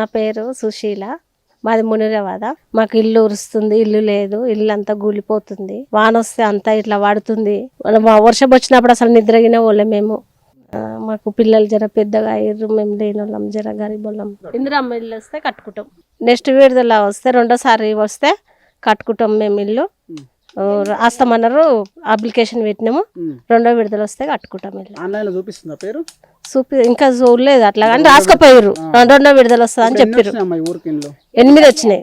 నా పేరు సుశీల. మాది మునిరవాద మాకు ఇల్లు ఉరుస్తుంది ఇల్లు లేదు ఇల్లు అంతా కూలిపోతుంది వాన వస్తే అంతా ఇట్లా మా వర్షం వచ్చినప్పుడు అసలు నిద్రగిన వాళ్ళం మేము. మాకు పిల్లలు జర పెద్దగా అయ్యారు మేము లేని వాళ్ళం జర గరీబ్ వాళ్ళం ఇందిరమ్మ ఇల్లు వస్తే కట్టుకుంటాం. నెక్స్ట్ విడుదల వస్తే రెండోసారి వస్తే కట్టుకుంటాం మేము ఇల్లు. ఆ, రాస్తామన్నారు అప్లికేషన్ పెట్టినాము. రెండో విడుదల వస్తే కట్టుకుంటాం ఇల్లు. ఆన్లైన్లో చూపిస్తుందా పేరు? చూపి ఇంకా చూడలేదు అట్లా కానీ రాసుకపోయారు రెండో విడుదల వస్తుంది అని చెప్పారు ఎనిమిది వచ్చినాయి.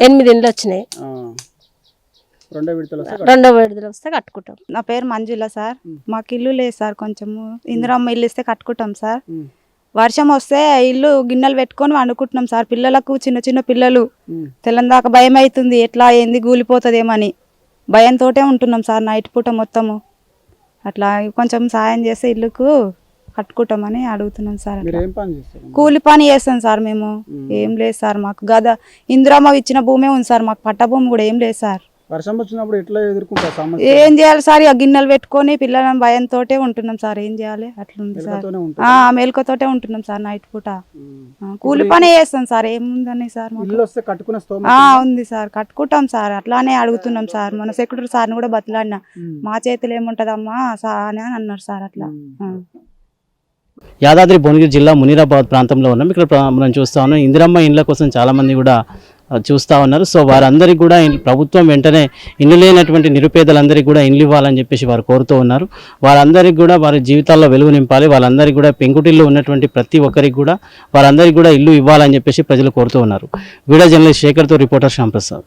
ఎనిమిది ఇండ్లు వచ్చినాయి. ఆ. రెండో విడతలు వస్తే రెండో విడుదల వస్తే కట్టుకుంటాం. నా పేరు మంజుల సార్. మాకు ఇల్లు లేదు సార్ కొంచెము. ఇందిరమ్మ ఇల్లు ఇస్తే కట్టుకుంటాం సార్. వర్షం వస్తే ఇల్లు గిన్నెలు పెట్టుకొని వండుకుంటున్నాం సార్. పిల్లలకు చిన్న చిన్న పిల్లలు. తెల్లందాక భయం అవుతుంది. ఎట్లా ఏంది కూలిపోతుందేమని భయంతోటే ఉంటున్నాం సార్ నైట్ పూట మొత్తము. అట్లా కొంచెం సాయం చేస్తే ఇల్లుకు కట్టుకుంటామని అడుగుతున్నాం సార్ అట్లా. కూలి పని చేస్తాం సార్ మేము. ఏం లేదు సార్ మాకు గద ఇందిరమ్మ ఇచ్చిన భూమే ఉంది సార్ మాకు పట్ట భూమి కూడా ఏం లేదు సార్. వర్షం వచ్చినప్పుడు ఎట్లా ఎదుర్కొంటారు ఏం చేయాలి సార్ ఇక గిన్నెలు పెట్టుకొని పిల్లల భయంతోటే ఉంటున్నాం సార్. ఏం చేయాలి? అట్లుంది సార్. మెలకువతోనే ఉంటారు ఆ మేలుకతోటే ఉంటున్నాం సార్ నైట్ పూట. కూలి పనే చేస్తాం సార్ ఏముందని సార్ ఉంది? సార్. కట్టుకుంటాం సార్ అట్లానే అడుగుతున్నాం సార్. మన సెక్రటరీ సార్ని కూడా బతిలాడినా. మా చేతులు ఏముంటదమ్మా అని అన్నారు సార్ అట్లా. యాదాద్రి భువనగిరి జిల్లా మునీరాబాద్ ప్రాంతంలో ఉన్నాం. ఇక్కడ మనం చూస్తా ఉన్నాం. ఇందిరమ్మ ఇండ్ల కోసం చాలామంది కూడా చూస్తూ చూస్తా ఉన్నారు. సో వారందరికీ కూడా ప్రభుత్వం వెంటనే ఇల్లు లేనటువంటి నిరుపేదలందరికీ కూడా ఇల్లు ఇవ్వాలని చెప్పేసి వారు కోరుతూ ఉన్నారు. వారందరికీ కూడా వారి జీవితాల్లో వెలుగు నింపాలి. వాళ్ళందరికీ కూడా పెంకుటిల్లు ఉన్నటువంటి ప్రతి ఒక్కరికి కూడా వారందరికీ కూడా ఇల్లు ఇవ్వాలని చెప్పేసి ప్రజలు కోరుతూ ఉన్నారు. Video journalist శేఖర్తో reporter Shyamprasad.